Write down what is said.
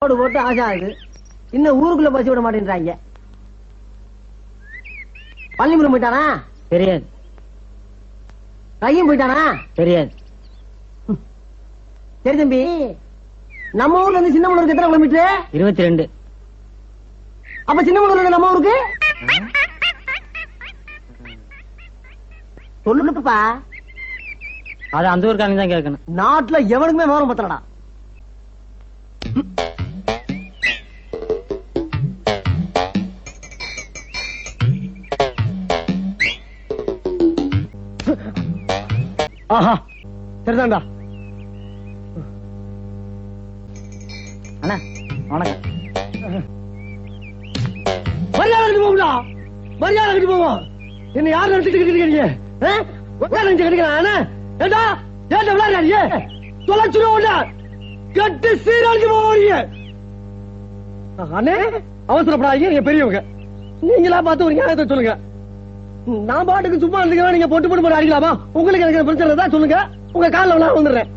போடு போட்டு ஆசை ஆகுது. இன்னும் ஊருக்குள்ள பசி விட மாட்டேன்றாங்க. பள்ளிமுறை போயிட்டானா? தெரியாது. கையும் போயிட்டானா? தெரியாது. சரி தம்பி நம்ம ஊர்ல இருந்து சின்ன எத்தனை கிலோமீட்டர்? இருபத்தி ரெண்டு அப்ப சின்ன இருந்து நம்ம ஊருக்கு? சொல்லுப்பா. அது அந்த ஊருக்காரங்க தான் கேட்கணும். நாட்டுல எவனுக்குமே விவரம் பத்தலடா. ஆஹா சரிதான்டா. அண்ணா வணக்கம். மரியாதை கட்டி போகும்டா. மரியாதை கட்டி போவோம். என்ன யார் நினைச்சிட்டு இருக்கீங்க ஆ? யார் நினைச்சு ஏண்டா? ஏண்டா விளையாடுறீங்க தொலைச்சிருவோம்ல கட்டு சீரழிச்சு போவீங்க அண்ணே அவசரப்படாதீங்க நீங்க பெரியவங்க. நீங்களா பார்த்து ஒரு நியாயத்தை சொல்லுங்க. நான் பாட்டுக்கு சும்மா இருந்துக்கிறேன் நீங்க பொட்டு போட்டு போட்டு அடிக்கலாமா? உங்களுக்கு எனக்கு பிரச்சனை தான் சொல்லுங்க. உங்க காலில் விழா வந்துடுறேன்